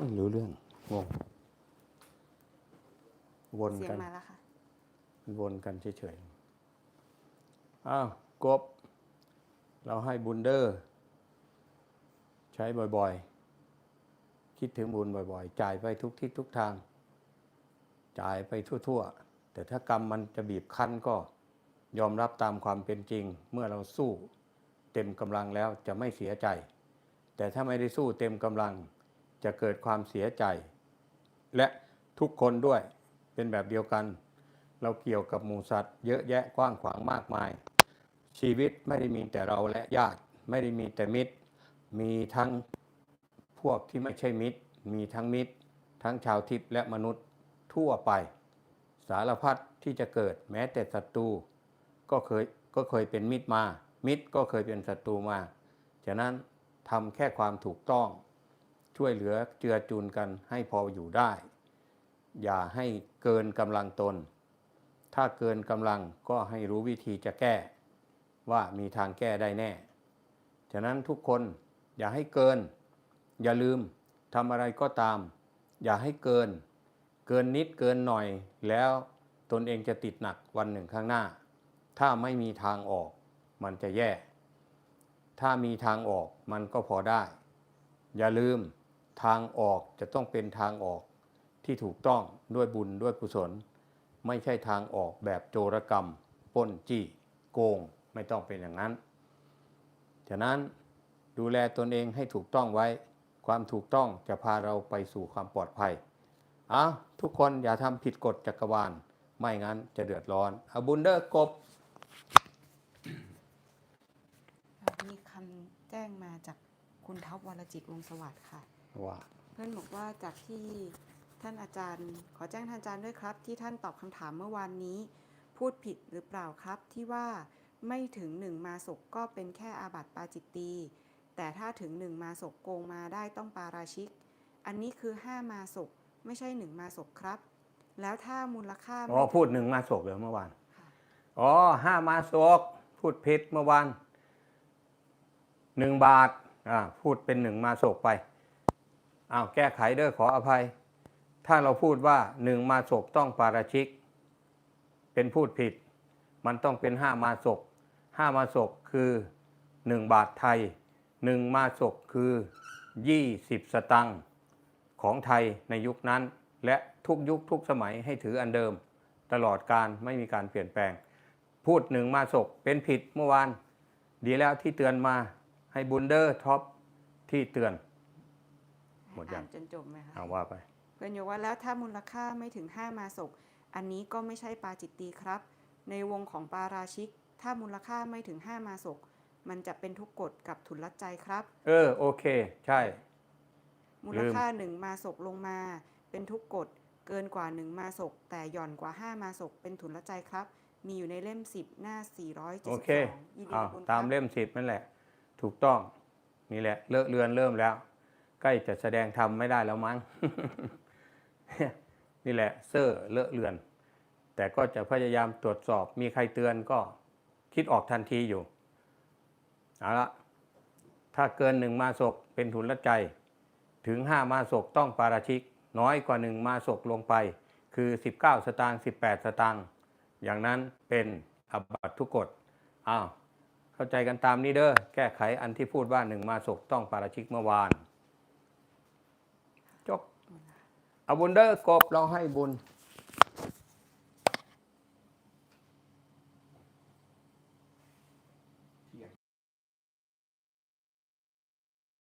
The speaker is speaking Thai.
ไม่รู้เรื่องงงวนเสียงกัน มาแล้วค่ะ วนกันเฉยๆ อ้าว กบ เราให้บุญเดอร์ ใช้บ่อยๆ คิดถึงบุญบ่อยๆ จ่ายไปทุกทิศทุกทาง จ่ายไปทั่วๆ แต่ถ้ากรรมมันจะบีบคั้นก็ยอมรับตามความเป็นจริง เมื่อเราสู้เต็มกำลังแล้วจะไม่เสียใจ แต่ถ้าไม่ได้สู้เต็มกำลัง จะเกิดความเสียใจ และทุกคนด้วยเป็นแบบเดียวกัน เราเกี่ยวกับหมูสัตว์ เยอะแยะกว้างขวางมากมาย ชีวิตไม่ได้มีแต่เราและญาติไม่ได้มีแต่มิตร มีทั้งพวกที่ไม่ใช่มิตร มีทั้งมิตร ทั้งชาวทิพย์และมนุษย์ทั่วไป สารพัดที่จะเกิดแม้แต่ศัตรูก็เคยก็เคยเป็นมิตรมา มิตรก็เคยเป็นศัตรูมา ฉะนั้นทำแค่ความถูกต้อง ช่วยเหลือเจือจูนกันให้พออยู่ได้ อย่าให้เกินกำลังตน ถ้าเกินกำลังก็ให้รู้วิธีจะแก้ ว่ามีทางแก้ได้แน่ ฉะนั้นทุกคนอย่าให้เกิน อย่าลืมทำอะไรก็ตาม อย่าให้เกิน เกินนิดเกินหน่อยแล้วตนเองจะติดหนักวันหนึ่งข้างหน้า ถ้าไม่มีทางออกมันจะแย่ ถ้ามีทางออกมันก็พอได้ อย่าลืม ทางออกจะต้องเป็นทางออกที่ถูกต้องด้วยบุญด้วยกุศล ไม่ใช่ทางออกแบบโจรกรรมป้นจี้ โกงไม่ต้องเป็นอย่างนั้น ฉะนั้นดูแลตนเองให้ถูกต้องไว้ ความถูกต้องจะพาเราไปสู่ความปลอดภัยเอาทุกคนอย่าทำผิดกฎจักรวาล ไม่งั้นจะเดือดร้อนอาบุญเดอร์กบมีคำแจ้งมาจากคุณท็อปวรจิตวงสวัสดิ์ค่ะ ว่าเพื่อนบอกว่าจากที่ท่านอาจารย์ ขอแจ้งท่านอาจารย์ด้วยครับ ที่ท่านตอบคำถามเมื่อวานนี้ พูดผิดหรือเปล่าครับที่ว่าไม่ถึงหนึ่งมาศกก็เป็นแค่อาบัติปาจิตตีแต่ถ้าถึงหนึ่งมาศกโกงมาได้ต้องปาราชิก อันนี้คือห้ามาศกไม่ใช่หนึ่งมาศกครับ แล้วถ้ามูลค่าอ๋อพูดหนึ่งมาศกเลยเมื่อวานค่ะอ๋อห้ามาศกพูดผิดเมื่อวานหนึ่งบาทอ่าพูดเป็นหนึ่งมาศกไป อ้าวแก้ไขเด้อขออภัย ถ้าเราพูดว่าหนึ่งมาศกต้องปาราชิก เป็นพูดผิด มันต้องเป็นห้ามาศกห้ามาศกคือหนึ่งบาทไทยหนึ่งมาศกคือยี่สิบสตังค์ของไทยในยุคนั้น และทุกยุคทุกสมัยให้ถืออันเดิม ตลอดการไม่มีการเปลี่ยนแปลง พูดหนึ่งมาศกเป็นผิดเมื่อวาน ดีแล้วที่เตือนมาให้บุญเดอร์ท็อปที่เตือน หมดยังอ่านจนจบไหมคะเอาว่าไป เพื่อนบอกว่าแล้วถ้ามูลค่าไม่ถึง 5 มาศก อันนี้ก็ไม่ใช่ปาจิตตีครับ ในวงของปาราชิก ถ้ามูลค่าไม่ถึง 5 มาศก มันจะเป็นทุกกฎกับทุนลัดใจครับ เออโอเค ใช่ มูลค่า1มาศกลงมา เป็นทุกกฎเกินกว่า 1 มาศก แต่หย่อนกว่า 5 มาศก เป็นทุนลัดใจครับ มีอยู่ในเล่ม 10 หน้า 472โอเคยินดีอ้าวกับคุณตามครับเล่มสิบนั่นแหละ ถูกต้อง นี่แหละเลอะเลือนเริ่มแล้ว ใกล้จะแสดงธรรมไม่ได้แล้วมั้งนี่แหละเซอร์เลอะเลือน แต่ก็จะพยายามตรวจสอบมีใครเตือนก็คิดออกทันทีอยู่เอาละถ้าเกินหนึ่งมาศกเป็นทุนละใจ ถึงห้ามาศกต้องปาราชิก น้อยกว่าหนึ่งมาศกลงไป คือ 19 สตางค์18 สตางค์อย่างนั้นเป็นอบัตทุกกฎอ้าวเข้าใจกันตามนี้เด้อแก้ไขอันที่พูดว่าหนึ่งมาศกต้องปาราชิกเมื่อวาน จบ เอาบุญเด้อกบเราให้บุญ